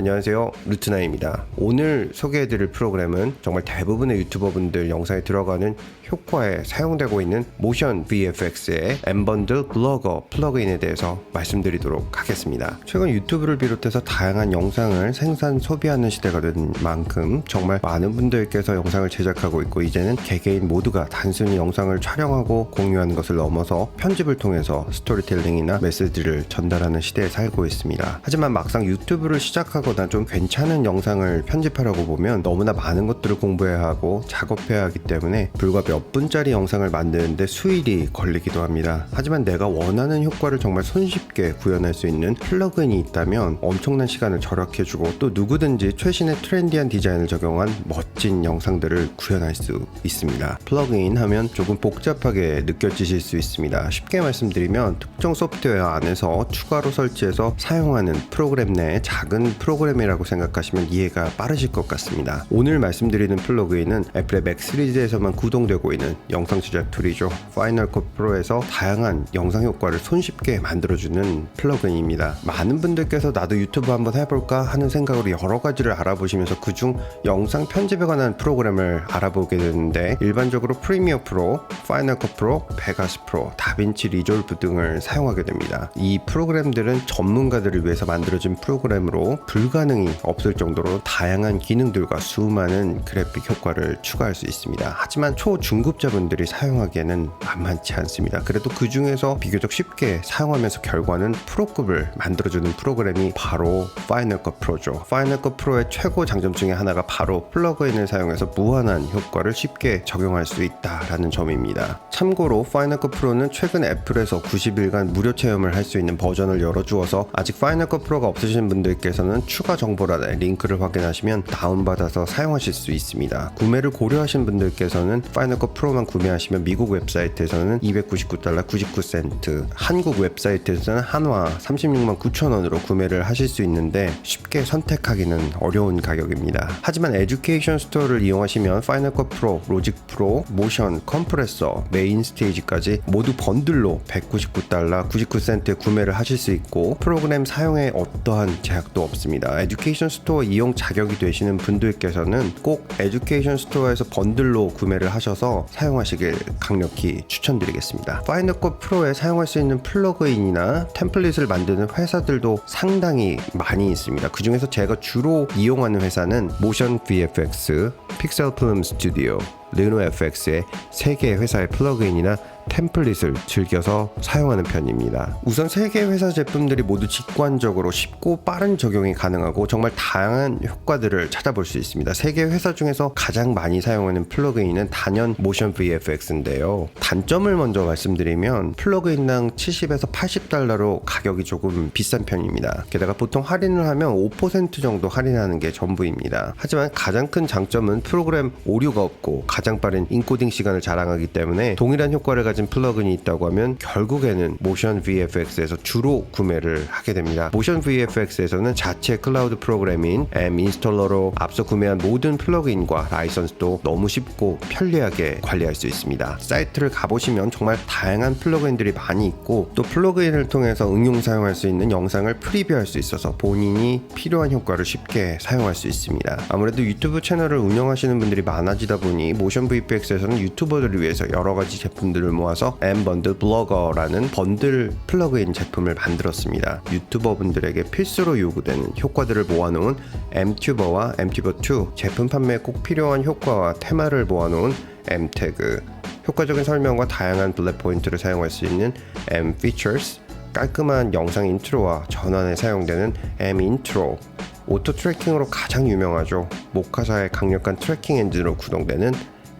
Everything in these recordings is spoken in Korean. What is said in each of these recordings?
안녕하세요. 루트나입니다. 오늘 소개해드릴 프로그램은 정말 대부분의 유튜버분들 영상에 들어가는 효과에 사용되고 있는 모션 VFX의 엠번들 블로거 플러그인에 대해서 말씀드리도록 하겠습니다. 최근 유튜브를 비롯해서 다양한 영상을 생산 소비하는 시대가 된 만큼 정말 많은 분들께서 영상을 제작하고 있고 이제는 개개인 모두가 단순히 영상을 촬영하고 공유하는 것을 넘어서 편집을 통해서 스토리텔링이나 메시지를 전달하는 시대에 살고 있습니다. 하지만 막상 유튜브를 시작하거나 좀 괜찮은 영상을 편집하려고 보면 너무나 많은 것들을 공부해야 하고 작업해야 하기 때문에 불과 몇 분짜리 영상을 만드는데 수일이 걸리기도 합니다. 하지만 내가 원하는 효과를 정말 손쉽게 구현할 수 있는 플러그인이 있다면 엄청난 시간을 절약해주고 또 누구든지 최신의 트렌디한 디자인을 적용한 멋진 영상들을 구현할 수 있습니다. 플러그인 하면 조금 복잡하게 느껴지실 수 있습니다. 쉽게 말씀드리면 특정 소프트웨어 안에서 추가로 설치해서 사용하는 프로그램 내의 작은 프로그램이라고 생각하시면 이해가 빠르실 것 같습니다. 오늘 말씀드리는 플러그인은 애플의 맥 시리즈에서만 구동되고 있는 영상 제작 툴이죠. 파이널 컷 프로에서 다양한 영상 효과를 손쉽게 만들어주는 플러그인입니다. 많은 분들께서 나도 유튜브 한번 해볼까 하는 생각으로 여러 가지를 알아보시면서 그중 영상 편집에 관한 프로그램을 알아보게 되는데 일반적으로 프리미어 프로, 파이널 컷 프로, 베가스 프로, 다빈치 리졸브 등을 사용하게 됩니다. 이 프로그램들은 전문가들을 위해서 만들어진 프로그램으로 불가능이 없을 정도로 다양한 기능들과 수많은 그래픽 효과를 추가할 수 있습니다. 하지만 초중 급자분들이 사용하기에는 만만치 않습니다. 그래도 그 중에서 비교적 쉽게 사용하면서 결과는 프로급을 만들어주는 프로그램이 바로 파이널 컷 프로죠. 파이널 컷 프로의 최고 장점 중에 하나가 바로 플러그인을 사용해서 무한한 효과를 쉽게 적용할 수 있다라는 점입니다. 참고로 파이널 컷 프로는 최근 애플에서 90일간 무료 체험을 할 수 있는 버전을 열어주어서 아직 파이널 컷 프로가 없으신 분들께서는 추가 정보란에 링크를 확인하시면 다운받아서 사용하실 수 있습니다. 구매를 고려하신 분들께서는 파이널 컷 프로만 구매하시면 미국 웹사이트에서는 299달러 99센트, 한국 웹사이트에서는 한화 36만 9천 원으로 구매를 하실 수 있는데 쉽게 선택하기는 어려운 가격입니다. 하지만 에듀케이션 스토어를 이용하시면 파이널 컷 프로, 로직 프로, 모션, 컴프레서, 메인 스테이지까지 모두 번들로 199달러 99센트에 구매를 하실 수 있고 프로그램 사용에 어떠한 제약도 없습니다. 에듀케이션 스토어 이용 자격이 되시는 분들께서는 꼭 에듀케이션 스토어에서 번들로 구매를 하셔서 사용하시길 강력히 추천드리겠습니다. 파이널 컷 프로에 사용할 수 있는 플러그인이나 템플릿을 만드는 회사들도 상당히 많이 있습니다. 그 중에서 제가 주로 이용하는 회사는 모션 VFX, 픽셀 플럼 스튜디오, 르노 FX의 세 개의 회사의 플러그인이나 템플릿을 즐겨서 사용하는 편입니다. 우선 세 개의 회사 제품들이 모두 직관적으로 쉽고 빠른 적용이 가능하고 정말 다양한 효과들을 찾아볼 수 있습니다. 세 개의 회사 중에서 가장 많이 사용하는 플러그인은 단연 모션 VFX인데요. 단점을 먼저 말씀드리면 플러그인당 70에서 80달러로 가격이 조금 비싼 편입니다. 게다가 보통 할인을 하면 5% 정도 할인하는 게 전부입니다. 하지만 가장 큰 장점은 프로그램 오류가 없고 가장 빠른 인코딩 시간을 자랑하기 때문에 동일한 효과를 가진 플러그인이 있다고 하면 결국에는 모션 VFX에서 주로 구매를 하게 됩니다. 모션 VFX에서는 자체 클라우드 프로그램인 M 인스톨러로 앞서 구매한 모든 플러그인과 라이선스도 너무 쉽고 편리하게 관리할 수 있습니다. 사이트를 가보시면 정말 다양한 플러그인들이 많이 있고 또 플러그인을 통해서 응용 사용할 수 있는 영상을 프리뷰할 수 있어서 본인이 필요한 효과를 쉽게 사용할 수 있습니다. 아무래도 유튜브 채널을 운영하시는 분들이 많아지다 보니 모션 VFX에서는 유튜버들을 위해서 여러 가지 제품들을 모아서 M 번들 블로거라는 번들 플러그인 제품을 만들었습니다. 유튜버 분들에게 필수로 요구되는 효과들을 모아놓은 M튜버와 M튜버2 제품 판매에 꼭 필요한 효과와 테마를 모아놓은 M 태그 효과적인 설명과 다양한 블랙 포인트를 사용할 수 있는 M features 깔끔한 영상 인트로와 전환에 사용되는 M 인트로 오토 트래킹으로 가장 유명하죠. 모카사의 강력한 트래킹 엔진으로 구동되는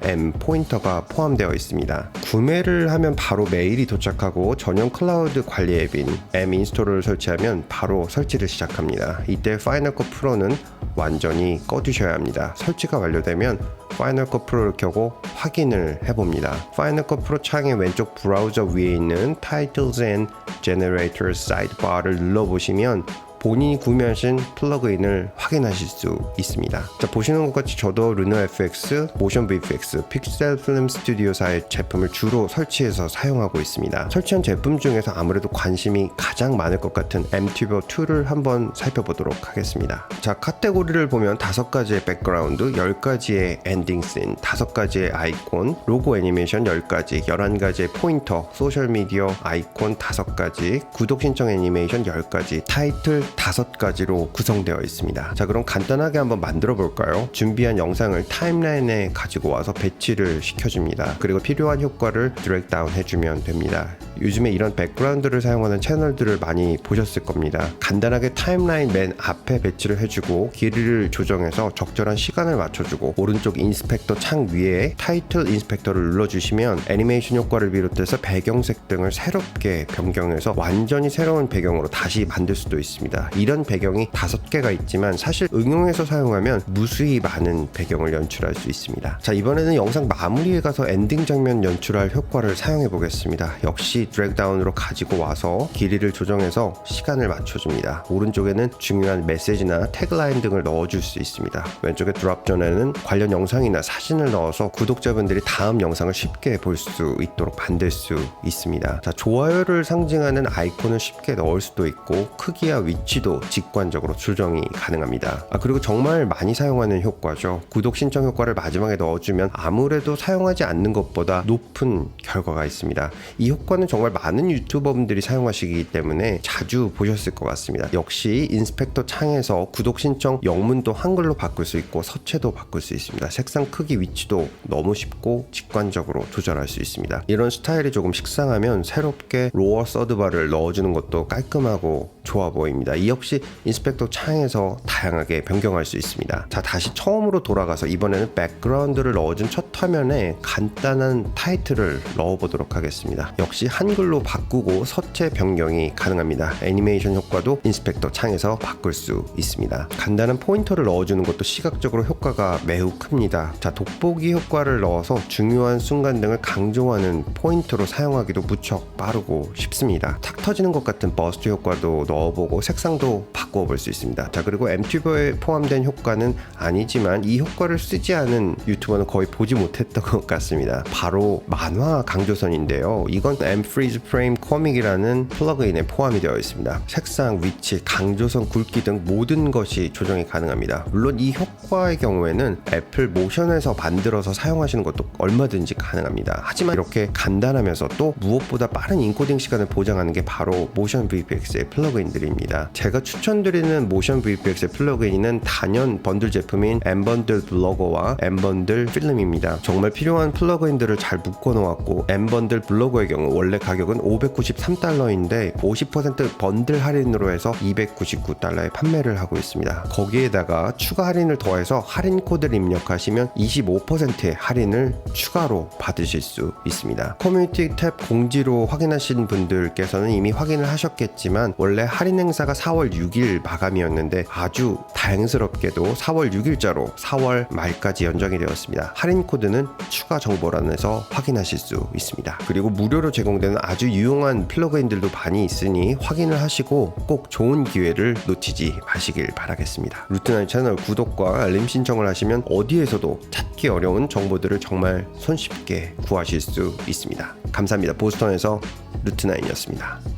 M 포인터가 포함되어 있습니다. 구매를 하면 바로 메일이 도착하고 전용 클라우드 관리 앱인 M 인스톨을 설치하면 바로 설치를 시작합니다. 이때 파이널 컷 프로는 완전히 꺼두셔야 합니다. 설치가 완료되면 파이널 컷 프로를 켜고 확인을 해봅니다. 파이널 컷 프로 창의 왼쪽 브라우저 위에 있는 Titles and Generators 사이드바를 눌러보시면 본인이 구매하신 플러그인을 확인하실 수 있습니다. 자, 보시는 것 같이 저도 루너 FX, 모션 VFX, 픽셀 필름 스튜디오사의 제품을 주로 설치해서 사용하고 있습니다. 설치한 제품 중에서 아무래도 관심이 가장 많을 것 같은 MTuber 2를 한번 살펴보도록 하겠습니다. 자, 카테고리를 보면 다섯 가지의 백그라운드, 10가지의 엔딩 씬, 다섯 가지의 아이콘, 로고 애니메이션 10가지, 11가지의 포인터, 소셜 미디어 아이콘 5가지, 구독 신청 애니메이션 10가지, 타이틀 5가지로 구성되어 있습니다. 자, 그럼 간단하게 한번 만들어 볼까요? 준비한 영상을 타임라인에 가지고 와서 배치를 시켜줍니다. 그리고 필요한 효과를 드래그 다운 해주면 됩니다. 요즘에 이런 백그라운드를 사용하는 채널들을 많이 보셨을 겁니다. 간단하게 타임라인 맨 앞에 배치를 해주고 길이를 조정해서 적절한 시간을 맞춰주고 오른쪽 인스펙터 창 위에 타이틀 인스펙터를 눌러주시면 애니메이션 효과를 비롯해서 배경색 등을 새롭게 변경해서 완전히 새로운 배경으로 다시 만들 수도 있습니다. 이런 배경이 다섯 개가 있지만 사실 응용해서 사용하면 무수히 많은 배경을 연출할 수 있습니다. 자 이번에는 영상 마무리에 가서 엔딩 장면 연출할 효과를 사용해 보겠습니다. 역시 드래그 다운으로 가지고 와서 길이를 조정해서 시간을 맞춰줍니다. 오른쪽에는 중요한 메시지나 태그라인 등을 넣어줄 수 있습니다. 왼쪽에 드랍 전에는 관련 영상이나 사진을 넣어서 구독자분들이 다음 영상을 쉽게 볼 수 있도록 만들 수 있습니다. 자, 좋아요를 상징하는 아이콘을 쉽게 넣을 수도 있고 크기와 위치 도 직관적으로 조정이 가능합니다. 아, 그리고 정말 많이 사용하는 효과죠. 구독 신청 효과를 마지막에 넣어주면 아무래도 사용하지 않는 것보다 높은 결과가 있습니다. 이 효과는 정말 많은 유튜버분들이 사용하시기 때문에 자주 보셨을 것 같습니다. 역시 인스펙터 창에서 구독 신청 영문도 한글로 바꿀 수 있고 서체도 바꿀 수 있습니다. 색상 크기 위치도 너무 쉽고 직관적으로 조절할 수 있습니다. 이런 스타일이 조금 식상하면 새롭게 로어 서드바를 넣어주는 것도 깔끔하고 좋아 보입니다. 이 역시 인스펙터 창에서 다양하게 변경할 수 있습니다. 자, 다시 처음으로 돌아가서 이번에는 백그라운드를 넣어준 첫 화면에 간단한 타이틀을 넣어보도록 하겠습니다. 역시 한글로 바꾸고 서체 변경이 가능합니다. 애니메이션 효과도 인스펙터 창에서 바꿀 수 있습니다. 간단한 포인터를 넣어주는 것도 시각적으로 효과가 매우 큽니다. 자, 돋보기 효과를 넣어서 중요한 순간 등을 강조하는 포인트로 사용하기도 무척 빠르고 쉽습니다. 탁 터지는 것 같은 버스트 효과도 넣어보고 색상 도 바꾸어 볼수 있습니다. 자, 그리고 엠튜버에 포함된 효과는 아니지만 이 효과를 쓰지 않은 유튜버는 거의 보지 못했던 것 같습니다. 바로 만화 강조선인데요. 이건 엠프리즈 프레임 코믹이라는 플러그인에 포함이 되어 있습니다. 색상, 위치, 강조선 굵기 등 모든 것이 조정이 가능합니다. 물론 이 효과의 경우에는 애플 모션에서 만들어서 사용하시는 것도 얼마든지 가능합니다. 하지만 이렇게 간단하면서 또 무엇보다 빠른 인코딩 시간을 보장하는 게 바로 모션 VFX의 플러그인들입니다. 제가 추천드리는 모션 VFX의 플러그인은 단연 번들 제품인 엠번들 블로거와 엠번들 필름입니다. 정말 필요한 플러그인들을 잘 묶어놓았고 엠번들 블로거의 경우 원래 가격은 593달러인데 50% 번들 할인으로 해서 299달러에 판매를 하고 있습니다. 거기에다가 추가 할인을 더해서 할인 코드를 입력하시면 25%의 할인을 추가로 받으실 수 있습니다. 커뮤니티 탭 공지로 확인하신 분들께서는 이미 확인을 하셨겠지만 원래 할인 행사가 4월 6일 마감이었는데 아주 다행스럽게도 4월 6일자로 4월 말까지 연장이 되었습니다. 할인 코드는 추가 정보란에서 확인하실 수 있습니다. 그리고 무료로 제공되는 아주 유용한 플러그인들도 많이 있으니 확인을 하시고 꼭 좋은 기회를 놓치지 마시길 바라겠습니다. 루트나인 채널 구독과 알림 신청을 하시면 어디에서도 찾기 어려운 정보들을 정말 손쉽게 구하실 수 있습니다. 감사합니다. 보스턴에서 루트나인이었습니다.